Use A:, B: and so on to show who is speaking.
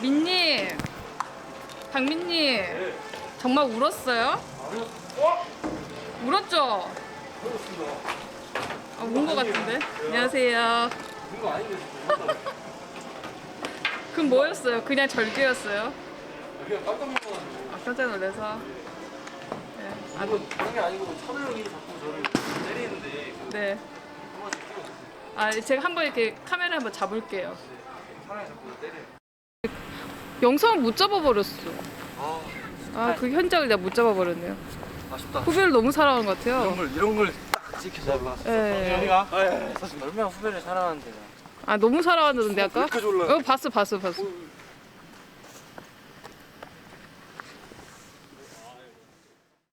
A: 민님, 박민님, 정말 울었어요? 울었죠? 아, 운거 같은데? 안녕하세요.
B: 이거 아닌데
A: 그럼 뭐였어요? 그냥 절개였어요?
B: 그냥 깜짝 놀랐는데
A: 아, 깜짝 놀라서. 네. 아,
B: 이거 다른 게 아니고 찬우 형이 자꾸 저를 때리는데
A: 네.
B: 한 번씩 찍어주세요
A: 아, 제가 한번 이렇게 카메라 한번 잡을게요.
B: 찬우 형이 자꾸 때려요
A: 영상을 못 잡아버렸어.
B: 아
A: 아, 그 현장을 내가 못 잡아버렸네요.
B: 아쉽다
A: 후배를 너무 사랑하는 것 같아요.
B: 이런 걸 이런 걸딱 지켜달라
A: 예.
B: 어디가? 아예 사실 얼마나 후배를 사랑하는데
A: 아, 너무 사랑하는데, 아까?
B: 그렇게 졸라
A: 어, 봤어, 봤어, 봤어.